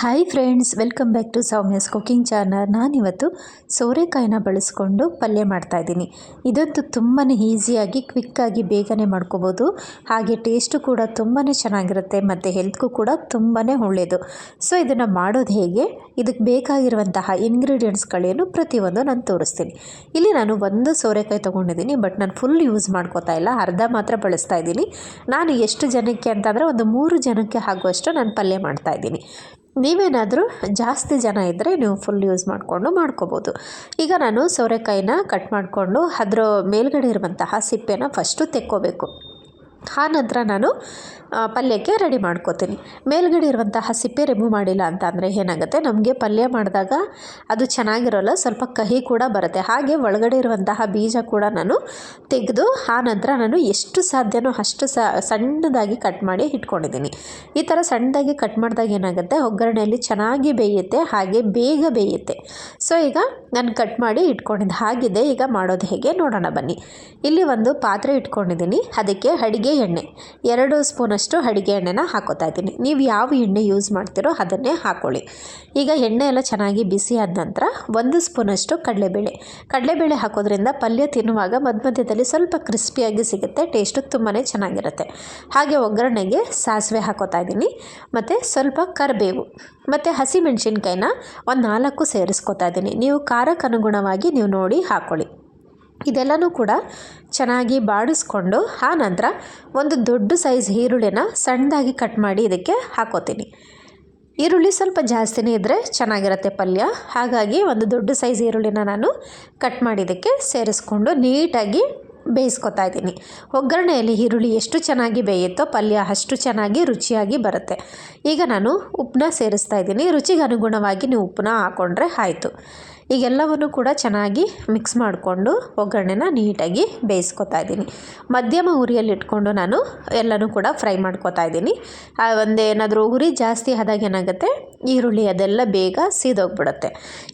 Hi friends welcome back to Soumya's cooking channel ನಾನಿವತ್ತು ಸೋರೆಕಾಯಿನ ಬಳಸ್ಕೊಂಡು ಪಲ್ಯ ಮಾಡ್ತಾಯಿದ್ದೀನಿ ಇದಂತೂ ತುಂಬಾ ಈಸಿಯಾಗಿ ಕ್ವಿಕ್ಕಾಗಿ ಬೇಗನೆ ಮಾಡ್ಕೋಬೋದು. ಹಾಗೆ ಟೇಸ್ಟು ಕೂಡ ತುಂಬಾ ಚೆನ್ನಾಗಿರುತ್ತೆ ಮತ್ತು ಹೆಲ್ತ್ಗೂ ಕೂಡ ತುಂಬಾ ಒಳ್ಳೆಯದು. ಸೊ ಇದನ್ನು ಮಾಡೋದು ಹೇಗೆ? ಇದಕ್ಕೆ ಬೇಕಾಗಿರುವಂತಹ ಇಂಗ್ರೀಡಿಯೆಂಟ್ಸ್ಗಳೇನು ಪ್ರತಿಯೊಂದು ನಾನು ತೋರಿಸ್ತೀನಿ. ಇಲ್ಲಿ ನಾನು ಒಂದು ಸೋರೆಕಾಯಿ ತೊಗೊಂಡಿದ್ದೀನಿ ಬಟ್ ನಾನು ಫುಲ್ ಯೂಸ್ ಮಾಡ್ಕೋತಾ ಇಲ್ಲ. ಅರ್ಧ ಮಾತ್ರ ಬಳಸ್ತಾ ಇದ್ದೀನಿ. ನಾನು ಎಷ್ಟು ಜನಕ್ಕೆ ಅಂತಂದರೆ ಒಂದು ಮೂರು ಜನಕ್ಕೆ ಆಗುವಷ್ಟು ನಾನು ಪಲ್ಯ ಮಾಡ್ತಾಯಿದ್ದೀನಿ ನೀವೇನಾದರೂ ಜಾಸ್ತಿ ಜನ ಇದ್ದರೆ ನೀವು ಫುಲ್ ಯೂಸ್ ಮಾಡಿಕೊಂಡು ಮಾಡ್ಕೋಬೋದು. ಈಗ ನಾನು ಸೋರೆಕಾಯಿನ ಕಟ್ ಮಾಡಿಕೊಂಡು ಅದರ ಮೇಲ್ಗಡೆ ಇರುವಂತಹ ಸಿಪ್ಪೆನ ಫಸ್ಟು ತೆಕ್ಕೋಬೇಕು. ಆ ನಂತರ ನಾನು ಪಲ್ಯಕ್ಕೆ ರೆಡಿ ಮಾಡ್ಕೋತೀನಿ. ಮೇಲ್ಗಡೆ ಇರುವಂತಹ ಸಿಪ್ಪೆ ರಿಮೂವ್ ಮಾಡಿಲ್ಲ ಅಂತ ಅಂದರೆ ಏನಾಗುತ್ತೆ? ನಮಗೆ ಪಲ್ಯ ಮಾಡಿದಾಗ ಅದು ಚೆನ್ನಾಗಿರೋಲ್ಲ, ಸ್ವಲ್ಪ ಕಹಿ ಕೂಡ ಬರುತ್ತೆ. ಹಾಗೆ ಒಳಗಡೆ ಇರುವಂತಹ ಬೀಜ ಕೂಡ ನಾನು ತೆಗೆದು ಆ ನಂತರ ನಾನು ಎಷ್ಟು ಸಾಧ್ಯನೋ ಅಷ್ಟು ಸಣ್ಣದಾಗಿ ಕಟ್ ಮಾಡಿ ಇಟ್ಕೊಂಡಿದ್ದೀನಿ. ಈ ಥರ ಸಣ್ಣದಾಗಿ ಕಟ್ ಮಾಡಿದಾಗ ಏನಾಗುತ್ತೆ? ಒಗ್ಗರಣೆಯಲ್ಲಿ ಚೆನ್ನಾಗಿ ಬೇಯುತ್ತೆ, ಹಾಗೆ ಬೇಗ ಬೇಯುತ್ತೆ. ಸೊ, ಈಗ ನಾನು ಕಟ್ ಮಾಡಿ ಇಟ್ಕೊಂಡಿದ್ದು ಹಾಗಿದೆ. ಈಗ ಮಾಡೋದು ಹೇಗೆ? ನೋಡೋಣ ಬನ್ನಿ. ಇಲ್ಲಿ ಒಂದು ಪಾತ್ರೆ ಇಟ್ಕೊಂಡಿದ್ದೀನಿ. ಅದಕ್ಕೆ ಅಡಿಗೆ ಎಣ್ಣೆ. ಎರಡು ಸ್ಪೂನಷ್ಟು ಅಡುಗೆ ಎಣ್ಣೆನ ಹಾಕೋತಾ ಇದ್ದೀನಿ. ನೀವು ಯಾವ ಎಣ್ಣೆ ಯೂಸ್ ಮಾಡ್ತೀರೋ ಅದನ್ನೇ ಹಾಕ್ಕೊಳ್ಳಿ ಈಗ ಎಣ್ಣೆ ಎಲ್ಲ ಚೆನ್ನಾಗಿ ಬಿಸಿ ಆದ ನಂತರ ಒಂದು ಸ್ಪೂನಷ್ಟು ಕಡಲೆಬೇಳೆ. ಕಡಲೆಬೇಳೆ ಹಾಕೋದ್ರಿಂದ ಪಲ್ಯ ತಿನ್ನುವಾಗ ಮಧ್ಯ ಮಧ್ಯದಲ್ಲಿ ಸ್ವಲ್ಪ ಕ್ರಿಸ್ಪಿಯಾಗಿ ಸಿಗುತ್ತೆ ಟೇಸ್ಟು ತುಂಬಾ ಚೆನ್ನಾಗಿರುತ್ತೆ. ಹಾಗೆ ಒಗ್ಗರಣೆಗೆ ಸಾಸಿವೆ ಹಾಕೋತಾ ಇದ್ದೀನಿ. ಮತ್ತು ಸ್ವಲ್ಪ ಕರಿಬೇವು. ಮತ್ತು ಹಸಿಮೆಣಸಿನ್ಕಾಯಿನ ಒಂದು ನಾಲ್ಕು ಸೇರಿಸ್ಕೊತಾ ಇದ್ದೀನಿ. ನೀವು ಖಾರಕ್ಕನುಗುಣವಾಗಿ ನೀವು ನೋಡಿ ಹಾಕ್ಕೊಳ್ಳಿ ಇದೆಲ್ಲನೂ ಕೂಡ ಚೆನ್ನಾಗಿ ಬಾಡಿಸ್ಕೊಂಡು, ಆ ನಂತರ ಒಂದು ದೊಡ್ಡ ಸೈಜ್ ಈರುಳ್ಳಿನ ಸಣ್ಣದಾಗಿ ಕಟ್ ಮಾಡಿ ಇದಕ್ಕೆ ಹಾಕೋತೀನಿ. ಈರುಳ್ಳಿ ಸ್ವಲ್ಪ ಜಾಸ್ತಿನೇ ಇದ್ದರೆ ಚೆನ್ನಾಗಿರುತ್ತೆ ಪಲ್ಯ. ಹಾಗಾಗಿ ಒಂದು ದೊಡ್ಡ ಸೈಜ್ ಈರುಳ್ಳಿನ ನಾನು ಕಟ್ ಮಾಡಿ ಇದಕ್ಕೆ ಸೇರಿಸ್ಕೊಂಡು ನೀಟಾಗಿ ಬೇಯಿಸ್ಕೊತಾ ಇದ್ದೀನಿ. ಒಗ್ಗರಣೆಯಲ್ಲಿ ಈರುಳ್ಳಿ ಎಷ್ಟು ಚೆನ್ನಾಗಿ ಬೇಯುತ್ತೋ ಪಲ್ಯ ಅಷ್ಟು ಚೆನ್ನಾಗಿ ರುಚಿಯಾಗಿ ಬರುತ್ತೆ. ಈಗ ನಾನು ಉಪ್ಪನ್ನ ಸೇರಿಸ್ತಾ ಇದ್ದೀನಿ. ರುಚಿಗೆ ಅನುಗುಣವಾಗಿ ನೀವು ಉಪ್ಪನ್ನ ಹಾಕ್ಕೊಂಡ್ರೆ ಆಯಿತು. ಈಗೆಲ್ಲವನ್ನು ಕೂಡ ಚೆನ್ನಾಗಿ ಮಿಕ್ಸ್ ಮಾಡಿಕೊಂಡು ಒಗ್ಗರಣೆನ ನೀಟಾಗಿ ಬೇಯಿಸ್ಕೊತಾ ಇದ್ದೀನಿ. ಮಧ್ಯಮ ಉರಿಯಲ್ಲಿ ಇಟ್ಕೊಂಡು ನಾನು ಎಲ್ಲನೂ ಕೂಡ ಫ್ರೈ ಮಾಡ್ಕೊತಾ ಇದ್ದೀನಿ. ಒಂದೇನಾದರೂ ಉರಿ ಜಾಸ್ತಿ ಆದಾಗ ಏನಾಗುತ್ತೆ? ಈರುಳ್ಳಿ ಅದೆಲ್ಲ ಬೇಗ ಸೀದೋಗ್ಬಿಡುತ್ತೆ.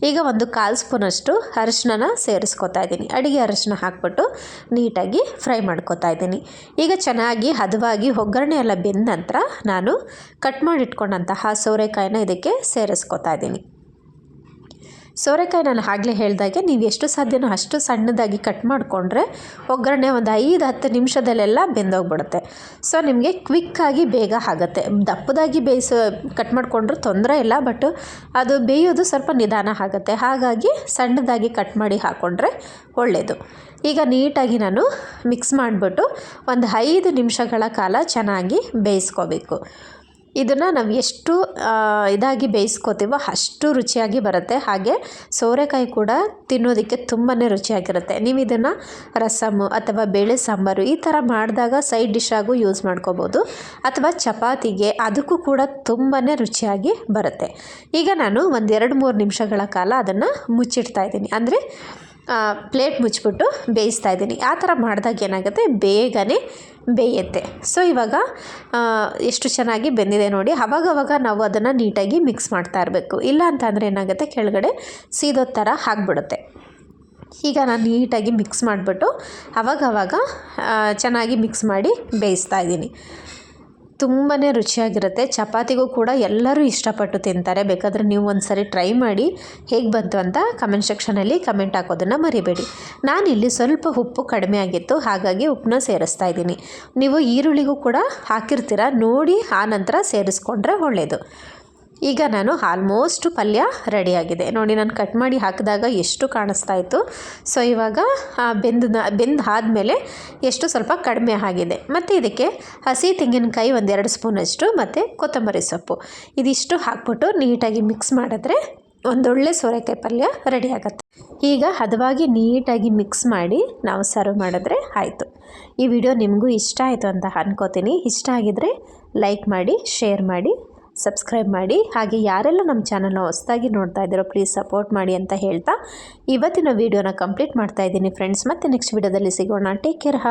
ಈಗ ಒಂದು ಕಾಲು ಸ್ಪೂನಷ್ಟು ಅರಿಶಿನ ಸೇರಿಸ್ಕೊತಾ ಇದ್ದೀನಿ. ಅಡುಗೆ ಅರಿಶಿನ ಹಾಕ್ಬಿಟ್ಟು ನೀಟಾಗಿ ಫ್ರೈ ಮಾಡ್ಕೊತಾ ಇದ್ದೀನಿ. ಈಗ ಚೆನ್ನಾಗಿ ಹದವಾಗಿ ಒಗ್ಗರಣೆ ಎಲ್ಲ ಬೆಂದ ನಂತರ ನಾನು ಕಟ್ ಮಾಡಿಟ್ಕೊಂಡಂತಹ ಸೋರೆಕಾಯಿನ ಇದಕ್ಕೆ ಸೇರಿಸ್ಕೊತಾ ಇದ್ದೀನಿ. ಸೋರೆಕಾಯಿ ನಾನು ಆಗಲೇ ಹೇಳಿದಾಗೆ ನೀವು ಎಷ್ಟು ಸಾಧ್ಯನೋ ಅಷ್ಟು ಸಣ್ಣದಾಗಿ ಕಟ್ ಮಾಡಿಕೊಂಡ್ರೆ ಒಗ್ಗರಣೆ ಒಂದು ಐದು, ಹತ್ತು ನಿಮಿಷದಲ್ಲೆಲ್ಲ ಬೆಂದೋಗ್ಬಿಡುತ್ತೆ. ಸೊ ನಿಮಗೆ ಕ್ವಿಕ್ಕಾಗಿ ಬೇಗ ಆಗುತ್ತೆ. ದಪ್ಪದಾಗಿ ಬೇಯಿಸೋ ಕಟ್ ಮಾಡಿಕೊಂಡ್ರೆ ತೊಂದರೆ ಇಲ್ಲ ಬಟ್ ಅದು ಬೇಯೋದು ಸ್ವಲ್ಪ ನಿಧಾನ ಆಗುತ್ತೆ. ಹಾಗಾಗಿ ಸಣ್ಣದಾಗಿ ಕಟ್ ಮಾಡಿ ಹಾಕ್ಕೊಂಡ್ರೆ ಒಳ್ಳೆಯದು ಈಗ ನೀಟಾಗಿ ನಾನು ಮಿಕ್ಸ್ ಮಾಡಿಬಿಟ್ಟು ಒಂದು ಐದು ನಿಮಿಷಗಳ ಕಾಲ ಚೆನ್ನಾಗಿ ಬೇಯಿಸ್ಕೋಬೇಕು. ಇದನ್ನು ನಾವು ಎಷ್ಟು ಇದಾಗಿ ಬೇಯಿಸ್ಕೋತೀವೋ ಅಷ್ಟು ರುಚಿಯಾಗಿ ಬರುತ್ತೆ. ಹಾಗೆ ಸೋರೆಕಾಯಿ ಕೂಡ ತಿನ್ನೋದಕ್ಕೆ ತುಂಬಾ ರುಚಿಯಾಗಿರುತ್ತೆ. ನೀವು ಇದನ್ನು ರಸಮ್ಮು ಅಥವಾ ಬೇಳೆ ಸಾಂಬಾರು ಈ ಥರ ಮಾಡಿದಾಗ ಸೈಡ್ ಡಿಶ್ಶಾಗೂ ಯೂಸ್ ಮಾಡ್ಕೋಬೋದು. ಅಥವಾ ಚಪಾತಿಗೆ ಅದಕ್ಕೂ ಕೂಡ ತುಂಬಾ ರುಚಿಯಾಗಿ ಬರುತ್ತೆ. ಈಗ ನಾನು ಒಂದೆರಡು ಮೂರು ನಿಮಿಷಗಳ ಕಾಲ ಅದನ್ನು ಮುಚ್ಚಿಡ್ತಾ ಇದ್ದೀನಿ. ಅಂದರೆ ಪ್ಲೇಟ್ ಮುಚ್ಚಿಬಿಟ್ಟು ಬೇಯಿಸ್ತಾ ಇದ್ದೀನಿ. ಆ ಥರ ಮಾಡಿದಾಗ ಏನಾಗುತ್ತೆ? ಬೇಗನೆ ಬೇಯುತ್ತೆ. ಸೊ, ಇವಾಗ ಎಷ್ಟು ಚೆನ್ನಾಗಿ ಬೆಂದಿದೆ ನೋಡಿ. ಅವಾಗವಾಗ ನಾವು ಅದನ್ನು ನೀಟಾಗಿ ಮಿಕ್ಸ್ ಮಾಡ್ತಾ ಇರಬೇಕು. ಇಲ್ಲ ಅಂತಂದರೆ ಏನಾಗುತ್ತೆ? ಕೆಳಗಡೆ ಸೀದೋ ಥರ ಆಗಿಬಿಡುತ್ತೆ. ಈಗ ನಾನು ನೀಟಾಗಿ ಮಿಕ್ಸ್ ಮಾಡಿಬಿಟ್ಟು ಅವಾಗವಾಗ ಚೆನ್ನಾಗಿ ಮಿಕ್ಸ್ ಮಾಡಿ ಬೇಯಿಸ್ತಾ ಇದ್ದೀನಿ. ತುಂಬಾ ರುಚಿಯಾಗಿರುತ್ತೆ. ಚಪಾತಿಗೂ ಕೂಡ ಎಲ್ಲರೂ ಇಷ್ಟಪಟ್ಟು ತಿಂತಾರೆ. ಬೇಕಾದರೆ ನೀವು ಒಂದು ಸರಿ ಟ್ರೈ ಮಾಡಿ ಹೇಗೆ ಬಂತು ಅಂತ ಕಮೆಂಟ್ ಸೆಕ್ಷನಲ್ಲಿ ಕಮೆಂಟ್ ಹಾಕೋದನ್ನು ಮರಿಬೇಡಿ. ನಾನಿಲ್ಲಿ ಸ್ವಲ್ಪ ಉಪ್ಪು ಕಡಿಮೆ ಆಗಿತ್ತು. ಹಾಗಾಗಿ ಉಪ್ಪನ್ನ ಸೇರಿಸ್ತಾ ಇದ್ದೀನಿ. ನೀವು ಈರುಳ್ಳಿಗೂ ಕೂಡ ಹಾಕಿರ್ತೀರ? ನೋಡಿ ಆ ನಂತರ ಸೇರಿಸ್ಕೊಂಡ್ರೆ ಒಳ್ಳೆಯದು ಈಗ ನಾನು ಆಲ್ಮೋಸ್ಟ್ ಪಲ್ಯ ರೆಡಿಯಾಗಿದೆ. ನೋಡಿ, ನಾನು ಕಟ್ ಮಾಡಿ ಹಾಕಿದಾಗ ಎಷ್ಟು ಕಾಣಿಸ್ತಾ ಇತ್ತು. ಸೊ ಇವಾಗ ಬೆಂದ ಬೆಂದು ಆದಮೇಲೆ ಎಷ್ಟು ಸ್ವಲ್ಪ ಕಡಿಮೆ ಆಗಿದೆ. ಮತ್ತು ಇದಕ್ಕೆ ಹಸಿ ತೆಂಗಿನಕಾಯಿ ಒಂದೆರಡು ಸ್ಪೂನಷ್ಟು, ಮತ್ತು ಕೊತ್ತಂಬರಿ ಸೊಪ್ಪು. ಇದಿಷ್ಟು ಹಾಕ್ಬಿಟ್ಟು ನೀಟಾಗಿ ಮಿಕ್ಸ್ ಮಾಡಿದ್ರೆ ಒಂದೊಳ್ಳೆ ಸೋರೆಕಾಯಿ ಪಲ್ಯ ರೆಡಿ ಆಗುತ್ತೆ ಈಗ ಹದವಾಗಿ ನೀಟಾಗಿ ಮಿಕ್ಸ್ ಮಾಡಿ ನಾವು ಸರ್ವ್ ಮಾಡಿದ್ರೆ ಆಯಿತು. ಈ ವಿಡಿಯೋ ನಿಮಗೂ ಇಷ್ಟ ಆಯಿತು ಅಂತ ಅನ್ಕೋತೀನಿ. ಇಷ್ಟ ಆಗಿದ್ರೆ ಲೈಕ್ ಮಾಡಿ ಶೇರ್ ಮಾಡಿ. ಸಬ್ಸ್ಕ್ರೈಬ್ ಮಾಡಿ. ಹಾಗೆ ಯಾರೆಲ್ಲ ನಮ್ಮ ಚಾನಲ್ನ ಹೊಸದಾಗಿ ನೋಡ್ತಾ ಇದ್ದೀರೋ ಪ್ಲೀಸ್ ಸಪೋರ್ಟ್ ಮಾಡಿ ಅಂತ ಹೇಳ್ತಾ. ಇವತ್ತಿನ ವೀಡಿಯೋನ ಕಂಪ್ಲೀಟ್ ಮಾಡ್ತಾ ಇದ್ದೀನಿ ಫ್ರೆಂಡ್ಸ್ ಮತ್ತೆ ನೆಕ್ಸ್ಟ್ ವೀಡಿಯೋದಲ್ಲಿ ಸಿಗೋಣ. ಟೇಕ್ ಕೇರ್ ಹಾ